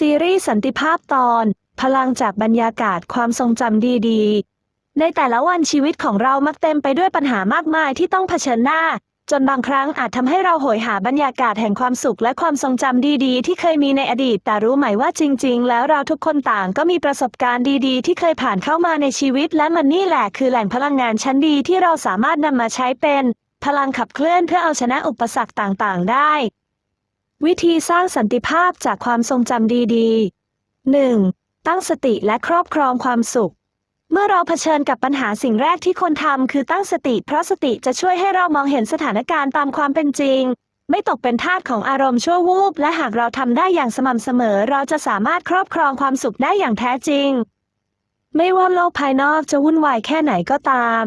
ซีรีส์สันติภาพตอน พลังจากบรรยากาศความทรงจำดีๆ ในแต่ละวันชีวิตของเรามักเต็มไปด้วยปัญหามากมายที่ต้องเผชิญหน้า จนบางครั้งอาจทำให้เราโหยหาบรรยากาศแห่งความสุขและความทรงจำดีๆ ที่เคยมีในอดีต แต่รู้ไหมว่าจริง ๆ แล้วเราทุกคนต่างก็มีประสบการณ์ดีๆ ที่เคยผ่านเข้ามาในชีวิต และมันนี่แหละคือแหล่งพลังงานชั้นดีที่เราสามารถนำมาใช้เป็น พลังขับเคลื่อนเพื่อเอาชนะอุปสรรคต่างๆ ได้ วิธีสร้างสันติภาพจากความทรงจำดีๆ 1. ตั้งสติและครอบครองความสุข เมื่อเราเผชิญกับปัญหาสิ่งแรกที่คนทำคือตั้งสติ เพราะสติจะช่วยให้เรามองเห็นสถานการณ์ตามความเป็นจริง ไม่ตกเป็นทาสของอารมณ์ชั่ววูบ และหากเราทำได้อย่างสม่ำเสมอ เราจะสามารถครอบครองความสุขได้อย่างแท้จริง ไม่ว่าโลกภายนอกจะวุ่นวายแค่ไหนก็ตาม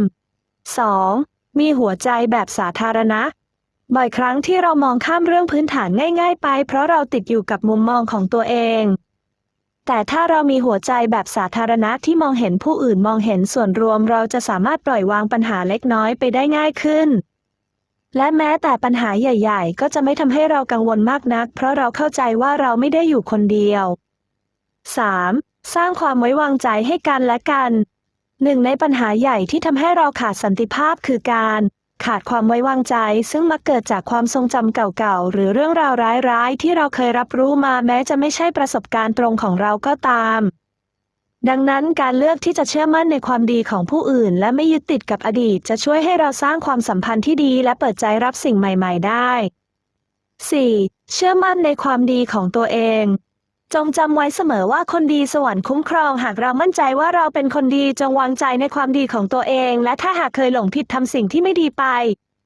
2. มีหัวใจแบบสาธารณะ บ่อยครั้งที่เรามองข้ามเรื่องพื้นฐานง่าย ๆ ไป เพราะเราติดอยู่กับมุมมองของตัวเอง แต่ถ้าเรามีหัวใจแบบสาธารณะที่มองเห็นผู้อื่นมองเห็นส่วนรวม เราจะสามารถปล่อยวางปัญหาเล็กน้อยไปได้ง่ายขึ้น และแม้แต่ปัญหาใหญ่ ๆ ก็จะไม่ทำให้เรากังวลมากนัก เพราะเราเข้าใจว่าเราไม่ได้อยู่คนเดียว 3. สร้างความไว้วางใจให้กันและกันหนึ่งในปัญหาใหญ่ที่ทำให้เราขาดสันติภาพคือการ ขาดความไว้วางใจ ซึ่งมักเกิดจากความทรงจำเก่าๆ หรือเรื่องราวร้ายๆ ที่เราเคยรับรู้มาแม้จะไม่ใช่ประสบการณ์ตรงของเราก็ตาม ดังนั้นการเลือกที่จะเชื่อมั่นในความดีของผู้อื่น และไม่ยึดติดกับอดีต จะช่วยให้เราสร้างความสัมพันธ์ที่ดีและเปิดใจรับสิ่งใหม่ ๆ ได้ 4. เชื่อมั่นในความดีของตัวเอง จงจำไว้เสมอว่าคนดีสวรรค์คุ้มครอง หากเรามั่นใจว่าเราเป็นคนดีจงวางใจในความดีของตัวเอง และถ้าหากเคยหลงผิดทำสิ่งที่ไม่ดีไป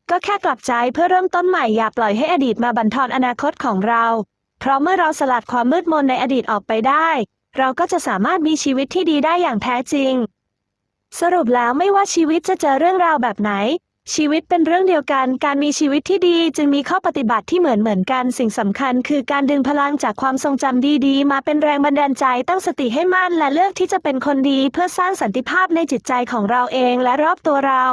ก็แค่กลับใจเพื่อเริ่มต้นใหม่อย่าปล่อยให้อดีตมาบั่นทอนอนาคตของเรา เพราะเมื่อเราสลัดความมืดมนในอดีตออกไปได้ เราก็จะสามารถมีชีวิตที่ดีได้อย่างแท้จริง สรุปแล้วไม่ว่าชีวิตจะเจอเรื่องราวแบบไหน ชีวิตเป็นเรื่องเดียวกัน การมีชีวิตที่ดีจึงมีข้อปฏิบัติที่เหมือนเหมือนกัน สิ่งสำคัญคือการดึงพลังจากความทรงจำดีๆ มาเป็นแรงบันดาลใจ ตั้งสติให้มั่นและเลือกที่จะเป็นคนดี เพื่อสร้างสันติภาพในจิตใจของเราเองและรอบตัวเรา